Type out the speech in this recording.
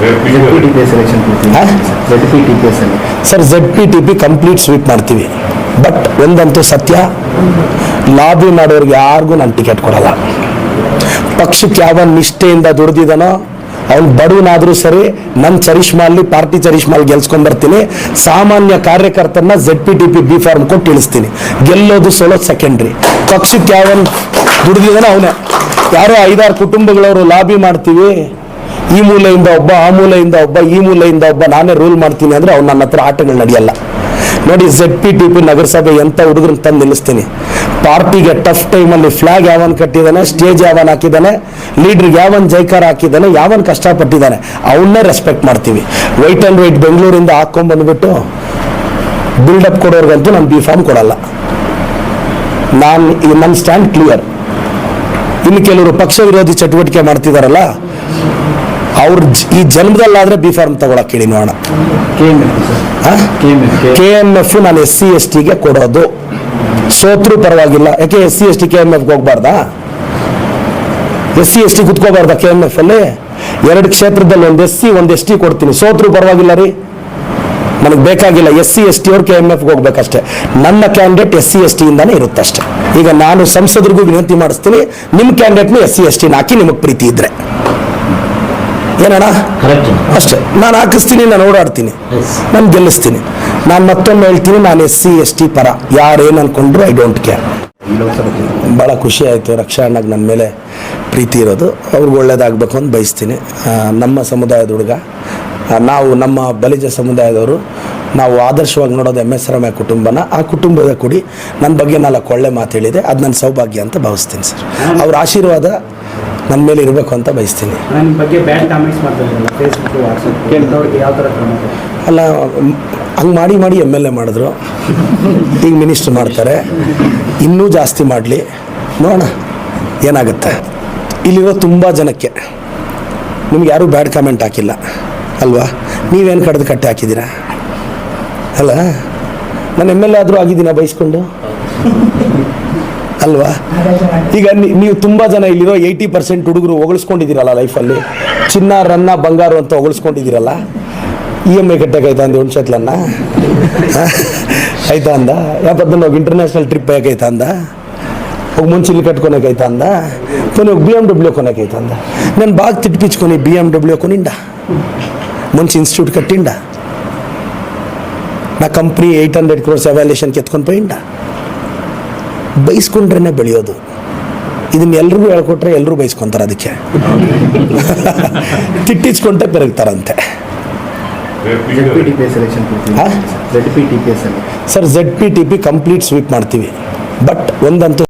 Z P T P sir Z P T P complete sweep ಮಾಡ್ತೀವಿ. But ಒಂದಂತೂ ಸತ್ಯ lobby ಮಾಡೋರಿಗೆ ಯಾರಿಗೂ ನಾನು ಟಿಕೆಟ್ ಕೊಡಲ್ಲ. ಪಕ್ಷಕ್ಕೆ ಯಾವ ನಿಷ್ಠೆಯಿಂದ ದುಡಿದಿದ್ದಾನೋ ಅವ್ನು ಬಡವನಾದರೂ ಸರಿ ನನ್ನ ಚರಿಷ್ಮಾಲಿ ಪಾರ್ಟಿ ಚರಿಷ್ಮಾಲ್ ಗೆಲ್ಸ್ಕೊಂಡ್ ಬರ್ತೀನಿ. ಸಾಮಾನ್ಯ ಕಾರ್ಯಕರ್ತನ Z P T P B form ಕೊಟ್ಟು ಇಳಿಸ್ತೀನಿ ಗೆಲ್ಲೋದು ಸೋಲೋದು ಸೆಕೆಂಡ್ರಿ ಪಕ್ಷಕ್ಕೆ ಯಾವನ್ ದುಡಿದಿದ್ದಾನೋ ಅವನೇ. ಯಾರೋ ಐದಾರು ಕುಟುಂಬಗಳವರು ಲಾಬಿ ಮಾಡ್ತೀವಿ ಈ ಮೂಲೆಯಿಂದ ಒಬ್ಬ, ಆ ಮೂಲೆಯಿಂದ ಒಬ್ಬ, ಈ ಮೂಲೆಯಿಂದ ಒಬ್ಬ, ನಾನೇ ರೂಲ್ ಮಾಡ್ತೀನಿ ಅಂದ್ರೆ ಅವ್ನು ನನ್ನ ಹತ್ರ ಆಟಗಳು ನಡೆಯಲ್ಲ. ನೋಡಿ ಜೆಡ್ ಪಿ ಟಿ ಪಿ ನಗರಸಭೆ ಎಂತ ಹುಡುಗರನ್ನ ತಂದು ನಿಲ್ಲಿಸ್ತೀನಿ. ಪಾರ್ಟಿಗೆ ಟಫ್ ಟೈಮಲ್ಲಿ ಫ್ಲಾಗ್ ಯಾವನ್ ಕಟ್ಟಿದ್ದಾನೆ ಸ್ಟೇಜ್ ಯಾವನ್ ಹಾಕಿದ್ದಾನೆ ಲೀಡ್ರಿಗೆ ಯಾವನ್ ಜೈಕಾರ ಹಾಕಿದ್ದಾನೆ ಯಾವನ್ ಕಷ್ಟಪಟ್ಟಿದ್ದಾನೆ ಅವನ್ನೇ ರೆಸ್ಪೆಕ್ಟ್ ಮಾಡ್ತೀವಿ. ವೈಟ್ ಆ್ಯಂಡ್ ವೈಟ್ ಬೆಂಗಳೂರಿಂದ ಹಾಕೊಂಡ್ ಬಂದ್ಬಿಟ್ಟು ಬಿಲ್ಡಪ್ ಕೊಡೋರ್ಗಂತೂ ನಾನು ಬಿ ಫಾರ್ಮ್ ಕೊಡಲ್ಲ. ನಾನು ನನ್ನ ಸ್ಟ್ಯಾಂಡ್ ಕ್ಲಿಯರ್ ಇನ್ನು ಕೆಲವರು ಪಕ್ಷ ವಿರೋಧಿ ಚಟುವಟಿಕೆ ಮಾಡ್ತಿದಾರಲ್ಲ ಅವ್ರ ಈ ಜನ್ಮದಲ್ಲಾದ್ರೆ ಬಿ ಫಾರ್ಮ್ ತಗೊಳಕ್ ಹೇಳಿ ನೋಡೋಣ. M F K M F ನಾನು ಎಸ್ ಸಿ ಎಸ್ ಟಿಗೆ ಕೊಡೋದು. ಸೋತ್ರೂ ಪರವಾಗಿಲ್ಲ. ಯಾಕೆ S C S T K M ಎಫ್ಗೆ ಹೋಗ್ಬಾರ್ದಾ? ಎಸ್ ಸಿ ಎಸ್ ಟಿ ಕುತ್ಕೋಬಾರ್ದ ಕೆ ಎಂ ಎಫ್ ಅಲ್ಲಿ? ಎರಡು ಕ್ಷೇತ್ರದಲ್ಲಿ ಒಂದು ಎಸ್ ಸಿ ಒಂದು ಎಸ್ ಟಿ ಕೊಡ್ತೀನಿ. ಸೋತ್ರೂ ಪರವಾಗಿಲ್ಲ ರೀ. ನನಗೆ ಬೇಕಾಗಿಲ್ಲ. ಎಸ್ ಸಿ ಎಸ್ ಟಿ ಅವ್ರು ಕೆ ಎಂ ಎಫ್ಗೆ ಹೋಗ್ಬೇಕಷ್ಟೇ. ನನ್ನ ಕ್ಯಾಂಡಿಡೇಟ್ ಎಸ್ ಸಿ ಎಸ್ ಟಿಯಿಂದಾನೇ ಇರುತ್ತೆ ಅಷ್ಟೇ ಈಗ ನಾನು ಸಂಸದರಿಗೂ ವಿನಂತಿ ಮಾಡಿಸ್ತೀನಿ. ನಿಮ್ಮ ಕ್ಯಾಂಡಿಡೇಟ್ ಎಸ್ ಸಿ ಎಸ್ ಟಿನ ಹಾಕಿ ನಿಮಗೆ ಪ್ರೀತಿ ಇದ್ರೆ. ಏನಣ್ಣ? ಕರೆಕ್ಟ್ ಅಷ್ಟೇ. ನಾನು ಹಾಕಿಸ್ತೀನಿ ನಾನು ಓಡಾಡ್ತೀನಿ. ನಾನು ಗೆಲ್ಲಿಸ್ತೀನಿ. ನಾನು ಮತ್ತೊಮ್ಮೆ ಹೇಳ್ತೀನಿ ನಾನು ಎಸ್ ಸಿ ಎಸ್ ಟಿ ಪರ. ಯಾರೇನು ಅನ್ಕೊಂಡ್ರು ಐ ಡೋಂಟ್ ಕೇರ್ ಭಾಳ ಖುಷಿ ಆಯಿತು ರಕ್ಷಾ ಅಣ್ಣಗೆ ನನ್ನ ಮೇಲೆ ಪ್ರೀತಿ ಇರೋದು. ಅವ್ರಿಗೆ ಒಳ್ಳೇದಾಗಬೇಕು ಅಂತ ಬಯಸ್ತೀನಿ. ನಮ್ಮ ಸಮುದಾಯದ ಹುಡುಗ. ನಾವು ನಮ್ಮ ಬಲಿಜ ಸಮುದಾಯದವರು. ನಾವು ಆದರ್ಶವಾಗಿ ನೋಡೋದು ಎಂ ಎಸ್ ರಮ್ಯ ಕುಟುಂಬನ. ಆ ಕುಟುಂಬದ ಕೂಡಿ. ನನ್ನ ಬಗ್ಗೆ ನಾಲ್ಕು ಒಳ್ಳೆ ಮಾತು ಹೇಳಿದೆ. ಅದು ನನ್ನ ಸೌಭಾಗ್ಯ ಅಂತ ಭಾವಿಸ್ತೀನಿ ಸರ್. ಅವ್ರ ಆಶೀರ್ವಾದ ನನ್ನ ಮೇಲೆ ಇರಬೇಕು ಅಂತ ಬಯಸ್ತೀನಿ. ಅಲ್ಲ ಹಂಗೆ ಮಾಡಿ ಮಾಡಿ ಎಂ ಎಲ್ ಎ ಮಾಡಿದ್ರು. ಈಗ ಮಿನಿಸ್ಟ್ರ್ ಮಾಡ್ತಾರೆ. ಇನ್ನೂ ಜಾಸ್ತಿ ಮಾಡಲಿ. ನೋಡೋಣ ಏನಾಗುತ್ತೆ. ಇಲ್ಲಿರೋ ತುಂಬ ಜನಕ್ಕೆ ನಿಮ್ಗೆ ಯಾರೂ ಬ್ಯಾಡ್ ಕಾಮೆಂಟ್ ಹಾಕಿಲ್ಲ ಅಲ್ವಾ? ನೀವೇನು ಕಡ್ದು ಕಟ್ಟೆ ಹಾಕಿದ್ದೀರಾ? ಅಲ್ಲ ನಾನು ಎಂ ಎಲ್ ಎ ಆದರೂ ಆಗಿದ್ದೀನ ಬಯಸ್ಕೊಂಡು ಅಲ್ವಾ ಈಗ ನೀ- ನೀವು ತುಂಬ ಜನ ಇಲ್ಲಿರೋ ಏಯ್ಟಿ ಪರ್ಸೆಂಟ್ ಹುಡುಗರು ಹೊಗಳಿಸ್ಕೊಂಡಿದ್ದೀರಲ್ಲ ಲೈಫಲ್ಲಿ ಚಿನ್ನ ರನ್ನ ಬಂಗಾರು ಅಂತ ಹೊಗಳಿಸ್ಕೊಂಡಿದ್ದೀರಲ್ಲ ಇ ಎಮ್ ಐ ಕಟ್ಟಕ್ಕಾಯ್ತಾ ಅಂದ ಒಂದು ಶತ್ಲನ್ನ ಆಯ್ತಾ ಅಂದ ಯಾಪತ್ತ ಹೋಗಿ ಇಂಟರ್ನ್ಯಾಷನಲ್ ಟ್ರಿಪ್ ಯಾಕೈತಾ ಅಂದ ಹೋಗಿ ಮುಂಚೆ ಇಲ್ಲಿ ಕಟ್ಕೊಳಕೈತಾ ಅಂದ ಕೊನೆ ಹೋಗಿ ಬಿ ಎಮ್ ಡಬ್ಲ್ಯೂ ಕೊನಕೈತಾ ಅಂದ ನಾನು ಬಾಗ ತಿಟ್ಪಿಚ್ಕೊನಿ ಬಿ ಎಮ್ ಡಬ್ಲ್ಯೂ ಕೊನಿಂಡ ಮುಂಚೆ ಇನ್ಸ್ಟಿಟ್ಯೂಟ್ ಕಟ್ಟಿಂಡ ನಾ company eight hundred crores evaluation ಕೆತ್ಕೊಂಡು ಪೋಯಿಂಡ ಬೈಸ್ಕೊಂಡ್ರೆ ಬೆಳೆಯೋದು. ಇದನ್ನ ಎಲ್ರಿಗೂ ಹೇಳ್ಕೊಟ್ರೆ ಎಲ್ಲರೂ ಬೈಸ್ಕೊಂತಾರೆ ಅದಕ್ಕೆ. ತಿಟ್ಟಿಸ್ಕೊಂಡೆ ಬೆರಗ್ತಾರಂತೆ sir? Z Z P T P complete sweep ಮಾಡ್ತೀವಿ. ಬಟ್ ಒಂದಂತೂ